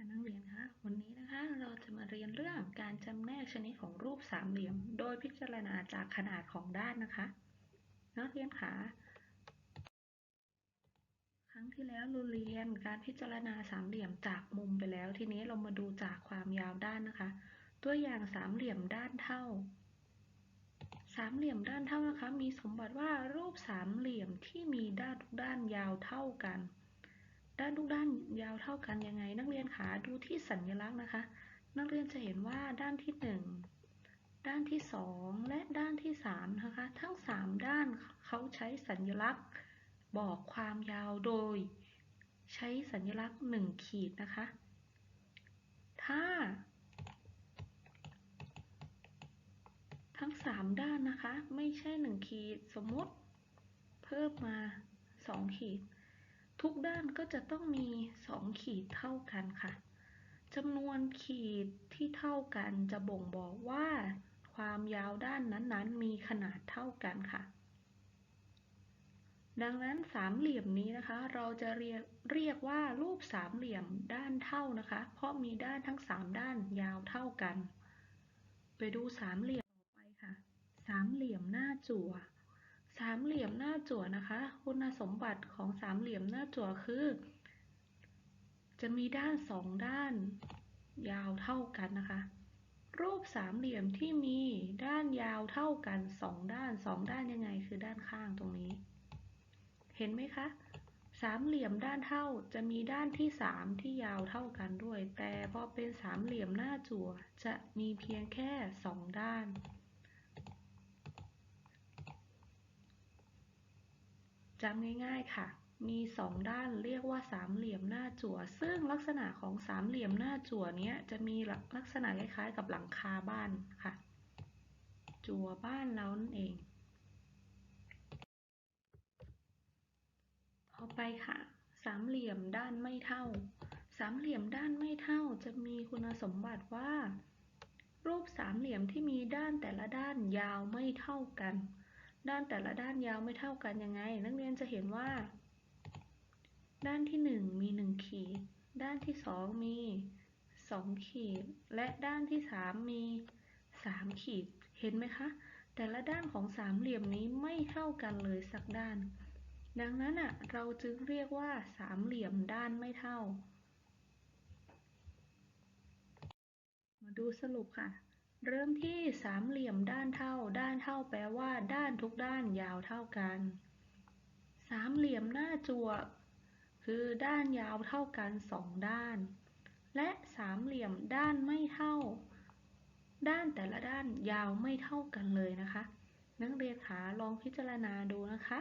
ค่ะนักเรียนคะวันนี้นะคะเราจะมาเรียนเรื่องการจำแนกชนิดของรูปสามเหลี่ยม โดยพิจารณาจากขนาดของด้านนะคะ นักเรียนคะครั้งที่แล้วเราเรียนการพิจารณาสามเหลี่ยมจากมุมไปแล้ว ทีนี้เรามาดูจากความยาวด้านนะคะ ตัวอย่างสามเหลี่ยมด้านเท่า สามเหลี่ยมด้านเท่านะคะ มีสมบัติว่ารูปสามเหลี่ยมที่มีด้านทุกด้านยาวเท่ากัน ด้านทุกด้านยาวเท่ากันยังไง นักเรียนขาดูที่สัญลักษณ์นะคะ นักเรียนจะเห็นว่าด้านที่ 1 ด้านที่ 2 และด้านที่3นะคะ ทั้ง 3 ด้านเขาใช้สัญลักษณ์ บอกความยาวโดย ใช้สัญลักษณ์ 1 ขีดนะคะ ถ้า ทั้ง 3 ด้านนะคะ ไม่ใช่ 1 ขีดสมมติ เพิ่มมา 2 ขีด ทุกด้านก็จะต้องมี 2 ขีดเท่ากันค่ะจำนวนขีดที่เท่ากันจะบ่งบอกว่า ความยาวด้านนั้นๆ มีขนาดเท่ากันค่ะ ดังนั้นสามเหลี่ยมนี้นะคะ เราจะเรียกเรียกว่ารูปสามเหลี่ยมด้านเท่านะคะ เพราะมีด้านทั้ง 3 ด้านยาวเท่ากัน ไปดูสามเหลี่ยมต่อไปค่ะ สามเหลี่ยมหน้าจั่ว สามเหลี่ยมหน้าจั่วนะคะ คุณสมบัติของสามเหลี่ยมหน้าจั่วคือ จะมีด้านสองด้านยาวเท่ากันนะคะ รูปสามเหลี่ยมที่มีด้านยาวเท่ากันสองด้านสองด้านยังไงคือด้านข้างตรงนี้ เห็นไหมคะสามเหลี่ยมด้านเท่าจะมีด้านที่สามที่ยาวเท่ากันด้วย แต่พอเป็นสามเหลี่ยมหน้าจั่วจะมีเพียงแค่สองด้าน จำง่ายๆค่ะ มีสองด้านเรียกว่าสามเหลี่ยมหน้าจั่ว ซึ่งลักษณะของสามเหลี่ยมหน้าจั่วนี้จะมีลักษณะคล้ายๆกับหลังคาบ้านค่ะ จั่วบ้านเรานั่นเองต่อไปค่ะ สามเหลี่ยมด้านไม่เท่า สามเหลี่ยมด้านไม่เท่าจะมีคุณสมบัติว่า รูปสามเหลี่ยมที่มีด้านแต่ละด้านยาวไม่เท่ากัน ด้านแต่ละด้านยาวไม่เท่ากันยังไง นักเรียนจะเห็นว่า ด้านที่ 1 มี 1 ขีด ด้านที่ 2 มี 2 ขีด และด้านที่ 3 มี 3 ขีด เห็นไหมคะ แต่ละด้านของสามเหลี่ยมนี้ไม่เท่ากันเลยสักด้าน ดังนั้นอะเราจึงเรียกว่าสามเหลี่ยมด้านไม่เท่า มาดูสรุปค่ะ เริ่มที่สามเหลี่ยมด้านเท่า ด้านเท่าแปลว่าด้านทุกด้านยาวเท่ากัน สามเหลี่ยมหน้าจั่วคือด้านยาวเท่ากันสองด้าน และสามเหลี่ยมด้านไม่เท่า ด้านแต่ละด้านยาวไม่เท่ากันเลยนะคะ นักเรียนขาลองพิจารณาดูนะคะ